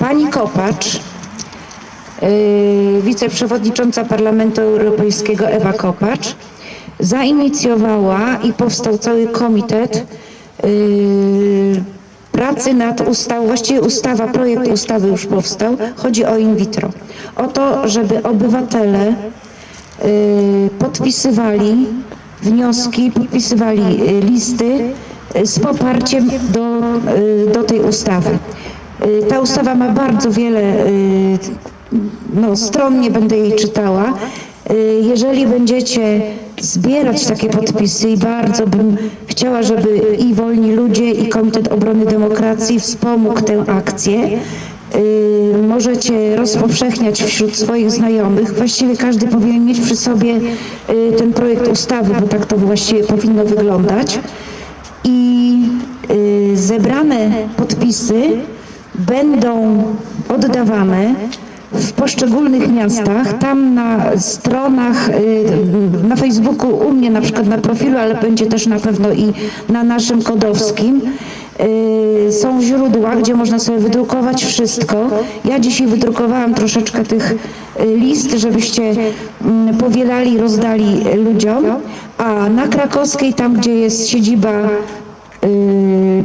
Pani Kopacz, yy, wiceprzewodnicząca Parlamentu Europejskiego Ewa Kopacz, zainicjowała i powstał cały komitet yy, pracy nad ustawą, właściwie ustawa, projekt ustawy już powstał, chodzi o in vitro. O to, żeby obywatele y, podpisywali wnioski, podpisywali y, listy y, z poparciem do, y, do tej ustawy. Y, Ta ustawa ma bardzo wiele y, no, stron, nie będę jej czytała. Y, Jeżeli będziecie zbierać takie podpisy i bardzo bym chciała, żeby i Wolni Ludzie i Komitet Obrony Demokracji wspomógł tę akcję, możecie rozpowszechniać wśród swoich znajomych. Właściwie każdy powinien mieć przy sobie ten projekt ustawy, bo tak to właściwie powinno wyglądać. I zebrane podpisy będą oddawane w poszczególnych miastach, tam na stronach, y, na Facebooku, u mnie na przykład na profilu, ale będzie też na pewno i na naszym kodowskim. Y, Są źródła, gdzie można sobie wydrukować wszystko. Ja dzisiaj wydrukowałam troszeczkę tych y, list, żebyście mm, powielali, rozdali ludziom, a na Krakowskiej, tam gdzie jest siedziba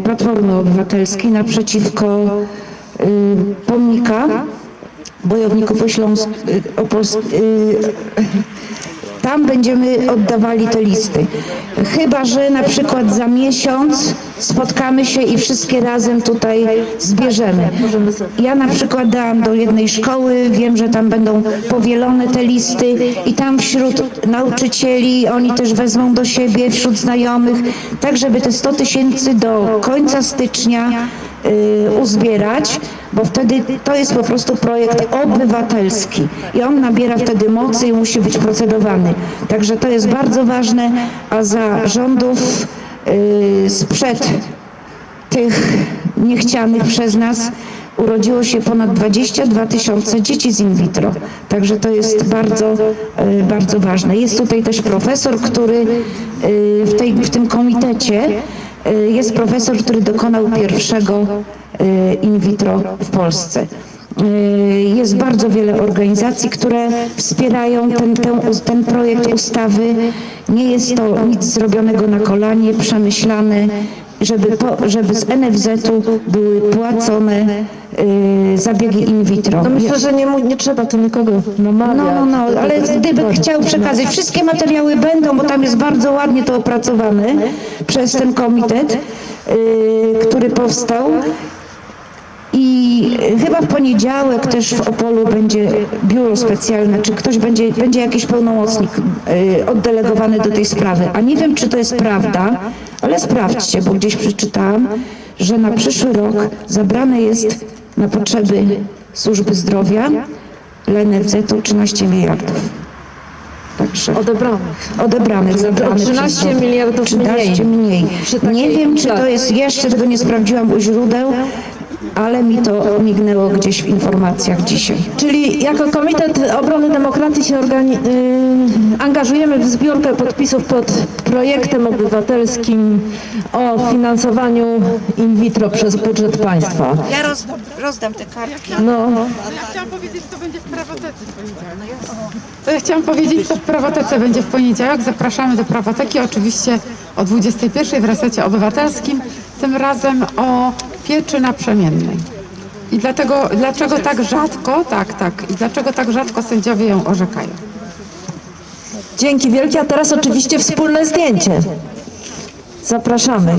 Platformy Obywatelskiej naprzeciwko pomnika bojowników o Śląsk, y, y, tam będziemy oddawali te listy. Chyba, że na przykład za miesiąc spotkamy się i wszystkie razem tutaj zbierzemy. Ja na przykład dałam do jednej szkoły, wiem, że tam będą powielone te listy i tam wśród nauczycieli oni też wezmą do siebie, wśród znajomych, tak żeby te 100 tysięcy do końca stycznia y, uzbierać, bo wtedy to jest po prostu projekt obywatelski i on nabiera wtedy mocy i musi być procedowany. Także to jest bardzo ważne, a za rządów y, sprzed tych niechcianych przez nas urodziło się ponad 22 tysiące dzieci z in vitro. Także to jest bardzo, e, bardzo ważne. Jest tutaj też profesor, który w, tej, w tym komitecie jest profesor, który dokonał pierwszego e, in vitro w Polsce. E, Jest bardzo wiele organizacji, które wspierają ten, ten, ten projekt ustawy. Nie jest to nic zrobionego na kolanie, przemyślane, żeby, po, żeby z NFZ-u były płacone y, zabiegi in vitro. No myślę, że nie, mu- nie trzeba tu nikogo namawiać. No, no, no, ale gdyby chciał przekazać, wszystkie materiały będą, bo tam jest bardzo ładnie to opracowane przez ten komitet, y, który powstał. I chyba w poniedziałek też w Opolu będzie biuro specjalne, czy ktoś będzie, będzie jakiś pełnomocnik y, oddelegowany do tej sprawy. A nie wiem, czy to jest prawda, ale sprawdźcie, bo gdzieś przeczytałam, że na przyszły rok zabrane jest na potrzeby służby zdrowia dla NFZ-u 13 miliardów. Także Odebranych. odebranych, zabranych przez 13 rząd. miliardów 13 mniej. Przy Nie wiem, czy to jest, jeszcze tego nie sprawdziłam u źródeł, ale mi to mignęło gdzieś w informacjach dzisiaj. Czyli jako Komitet Obrony Demokracji się organi- y, angażujemy w zbiórkę podpisów pod projektem obywatelskim o finansowaniu in vitro przez budżet państwa. Ja rozdam, rozdam te kartki. No, Ja chciałam powiedzieć, że to będzie w prawotece w poniedziałek. To ja chciałam powiedzieć, że to w prawotece będzie w poniedziałek. Zapraszamy do prawoteki, oczywiście o 21 w resecie obywatelskim, tym razem o pieczy naprzemiennej. I dlatego, dlaczego tak rzadko, tak, tak, i dlaczego tak rzadko sędziowie ją orzekają? dzięki wielkie, a teraz oczywiście wspólne zdjęcie. Zapraszamy.